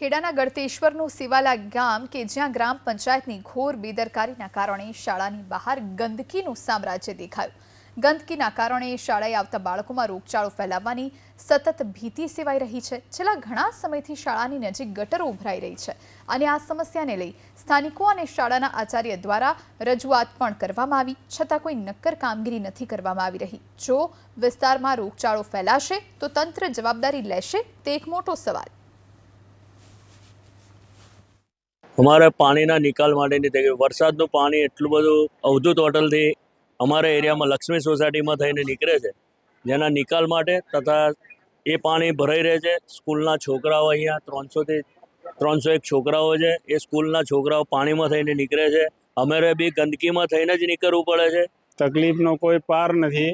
ખેડાના ગળતેશ્વરનું સિવાલા ગામ કે જ્યાં ગ્રામ પંચાયતની ઘોર બેદરકારીના કારણે શાળાની બહાર ગંદકીનું સામ્રાજ્ય દેખાયું. ગંદકીના કારણે શાળાએ આવતા બાળકોમાં રોગચાળો ફેલાવવાની સતત ભીતિ સેવાઈ રહી છે. છેલ્લા ઘણા સમયથી શાળાની નજીક ગટરો ઉભરાઈ રહી છે અને આ સમસ્યાને લઈ સ્થાનિકો અને શાળાના આચાર્ય દ્વારા રજૂઆત પણ કરવામાં આવી, છતાં કોઈ નક્કર કામગીરી નથી કરવામાં આવી રહી. જો વિસ્તારમાં રોગચાળો ફેલાશે, તો તંત્ર જવાબદારી લેશે? તે એક મોટો સવાલ. અમારે પાણીના નિકાલ માટેની તકે વરસાદનું પાણી એટલું બધું અવધૂત હોટલથી અમારા એરિયામાં લક્ષ્મી સોસાયટીમાં થઈને નીકળે છે. જેના નિકાલ માટે તથા એ પાણી ભરાઈ રહે છે. સ્કૂલના છોકરાઓ અહીંયા ત્રણસોથી ત્રણસો એક છોકરાઓ છે. એ સ્કૂલના છોકરાઓ પાણીમાં થઈને નીકળે છે. અમારે બી ગંદકીમાં થઈને જ નીકળવું પડે છે. તકલીફનો કોઈ પાર નથી.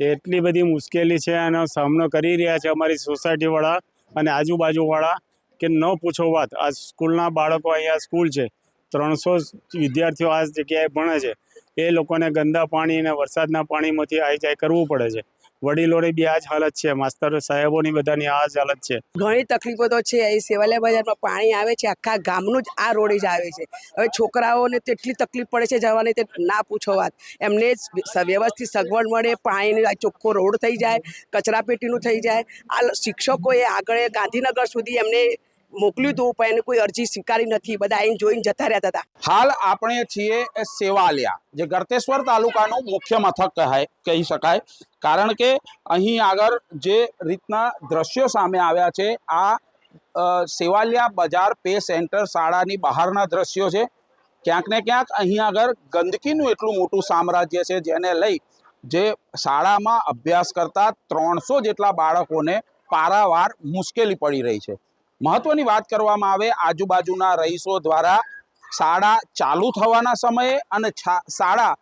એટલી બધી મુશ્કેલી છે એનો સામનો કરી રહ્યા છે અમારી સોસાયટીવાળા અને આજુબાજુવાળા. કે ન પૂછો વાત. આ સ્કૂલના બાળકો અહીંયા સ્કૂલ છે. ત્રણસો વિદ્યાર્થીઓ આ જગ્યાએ ભણે છે. એ લોકોને ગંદા પાણી અને વરસાદના પાણીમાંથી આવી જાય કરવું પડે છે. વડીલોની બી આ જ હાલત છે. માસ્તર સાહેબોની બધાની આ જ હાલત છે. ઘણી તકલીફો તો છે. એ સેવાલિયા બજારમાં પાણી આવે છે. આખા ગામનું જ આ રોડે જ આવે છે. હવે છોકરાઓને તેટલી તકલીફ પડે છે જવાની તે ના પૂછો વાત. એમને વ્યવસ્થિત સગવડ મળે. પાણીનો ચોખ્ખો રોડ થઈ જાય. કચરાપેટીનું થઈ જાય. આ શિક્ષકોએ આગળ ગાંધીનગર સુધી એમને મોકલ્યું હતું, પણ એને કોઈ અરજી સ્વીકારી નથી. બધા આઈને જોઈને જતા રહેતા હતા. હાલ આપણે છીએ સેવાલિયા, જે ગરતેશ્વર તાલુકાનું મુખ્ય મથક કહાય કહી શકાય. કારણ કે અહીં આગળ જે રીતના દ્રશ્યો સામે આવ્યા છે, આ સેવાલિયા બજાર પે સેન્ટર શાળાની બહારના દ્રશ્યો છે. ક્યાંક ને ક્યાંક અહીં આગળ ગંદકીનું એટલું મોટું સામ્રાજ્ય છે, જેને લઈ જે શાળામાં અભ્યાસ કરતા ત્રણસો જેટલા બાળકોને પારાવાર મુશ્કેલી પડી રહી છે. મહત્વની વાત કરવામાં આવે, આજુબાજુના રહીશો દ્વારા શાળા ચાલુ થવાના સમયે અને શાળા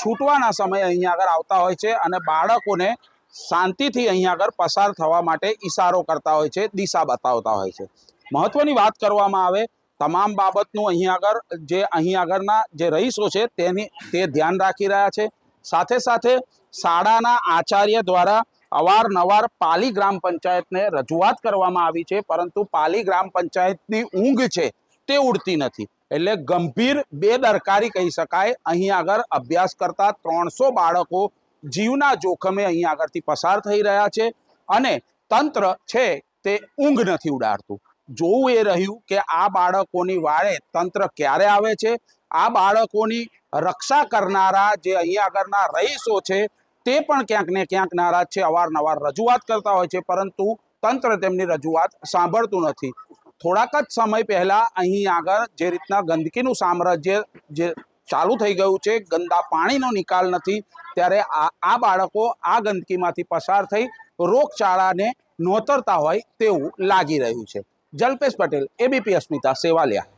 છૂટવાના સમયે અહીંયા આગળ આવતા હોય છે અને બાળકોને શાંતિથી અહીં આગળ પસાર થવા માટે ઈશારો કરતા હોય છે, દિશા બતાવતા હોય છે. મહત્વની વાત કરવામાં આવે, તમામ બાબતનું અહીં આગળ જે અહીં આગળના જે રહીશો છે તેની, તે ધ્યાન રાખી રહ્યા છે. સાથે સાથે શાળાના આચાર્ય દ્વારા અવારનવાર પાલી ગ્રામ પંચાયતને રજૂઆત કરવામાં આવી છે, પરંતુ પાલી ગ્રામ પંચાયતની ઊંઘ છે તે ઉડતી નથી. એટલે ગંભીર બેદરકારી કહી શકાય. અહીં આગળ અભ્યાસ કરતા ત્રણસો બાળકો જીવના જોખમે અહીં આગળથી પસાર થઈ રહ્યા છે અને તંત્ર છે તે ઊંઘ નથી ઉડાડતું. જોવું એ રહ્યું કે આ બાળકોની વાળે તંત્ર ક્યારે આવે છે? આ બાળકોની રક્ષા કરનારા જે અહીં આગળના રહીશો છે તે પણ ક્યાંક ને ક્યાંક નારાજ છે, અવારનવાર રજૂઆત કરતા હોય છે, પરંતુ તંત્ર તેમની રજૂઆત સાંભળતું નથી. થોડાક જ સમય પહેલાં અહીં આગળ જે રીતના ગંદકીનું સામ્રાજ્ય જે ચાલુ થઈ ગયું છે, ગંદા પાણીનો નિકાલ નથી, ત્યારે આ આ બાળકો આ ગંદકીમાંથી પસાર થઈ રોગચાળાને નોતરતા હોય તેવું લાગી રહ્યું છે. જલ્પેશ પટેલ, એબીપી અસ્મિતા, સેવાલિયા.